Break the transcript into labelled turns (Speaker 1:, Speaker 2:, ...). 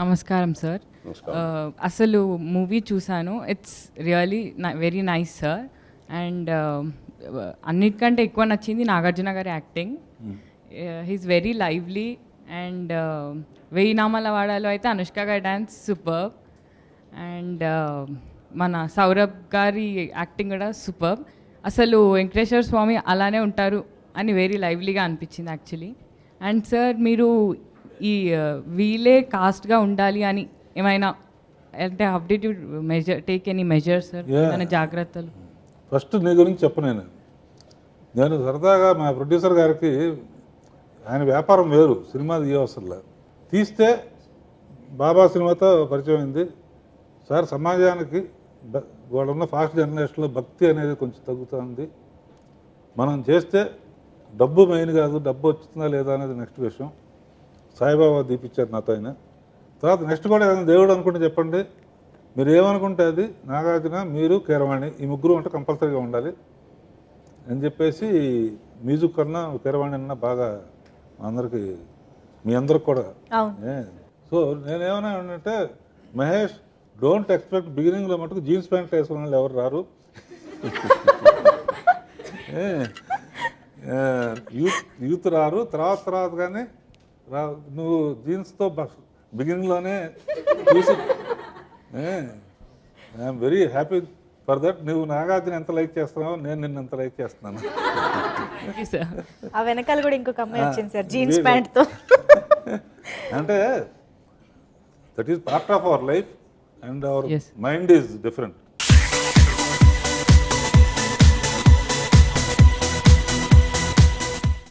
Speaker 1: నమస్కారం సార్ అసలు మూవీ చూశాను. It's really very nice sir and అన్నిటికంటే ఎక్కువ నచ్చింది నాగార్జున గారి acting he's very lively and వెయ్యి నామాల వాడాలో అయితే అనుష్క గారి డ్యాన్స్ సూపర్ అండ్ మన సౌరభ్ గారి యాక్టింగ్ కూడా సూపర్ అసలు వెంకటేశ్వర స్వామి అలానే ఉంటారు అని వెరీ లైవ్లీగా అనిపించింది యాక్చువల్లీ అండ్ సార్ మీరు ఈ వీలే కాస్ట్గా ఉండాలి అని ఏమైనా అంటే update measure take any measures. ఏమైనా జాగ్రత్తలు?
Speaker 2: ఫస్ట్ నీ గురించి చెప్పను నేను. నేను సరదాగా మా ప్రొడ్యూసర్ గారికి ఆయన వ్యాపారం వేరు సినిమా తీయవసరంలే. తీస్తే బాబా సినిమాతో పరిచయం అయింది. సార్ సమాజానికి బ- వాళ్ళున్న ఫాస్ట్ జనరేషన్లో భక్తి అనేది కొంచెం తగ్గుతుంది. మనం చేస్తే డబ్బు మెయిన్ కాదు డబ్బు వచ్చిందా లేదా అనేది నెక్స్ట్ విషయం. సాయిబాబా దీపించారు నాతో ఆయన. తర్వాత నెక్స్ట్ కూడా ఏదైనా దేవుడు అనుకుంటే చెప్పండి. మీరు ఏమనుకుంటే అది? నాగార్జున మీరు కీరవాణి ఈ ముగ్గురు ఉంటే కంపల్సరీగా ఉండాలి అని చెప్పేసి మ్యూజిక్ కన్నా కీరవాణి అన్నా బాగా అందరికి మీ అందరికి కూడా. సో నేనేమన్నా అంటే మహేష్ డోంట్ ఎక్స్పెక్ట్ బిగినింగ్లో మటుకు జీన్స్ ప్యాంట్ వేసుకున్న వాళ్ళు ఎవరు రారు? యూత్ యూత్ రారు. తర్వాత తర్వాత కానీ నువ్వు జీన్స్తో బిగినింగ్లోనే చూసి I'm very happy for that నువ్వు నాగార్జున ఎంత లైక్ చేస్తున్నావో నేను నిన్ను ఎంత లైక్ చేస్తున్నాను.
Speaker 3: ఆ వెనకాల కూడా ఇంకొక అమ్మాయి వచ్చింది సార్ జీన్స్ ప్యాంట్తో
Speaker 2: అంటే that is part of our life and our. Mind is different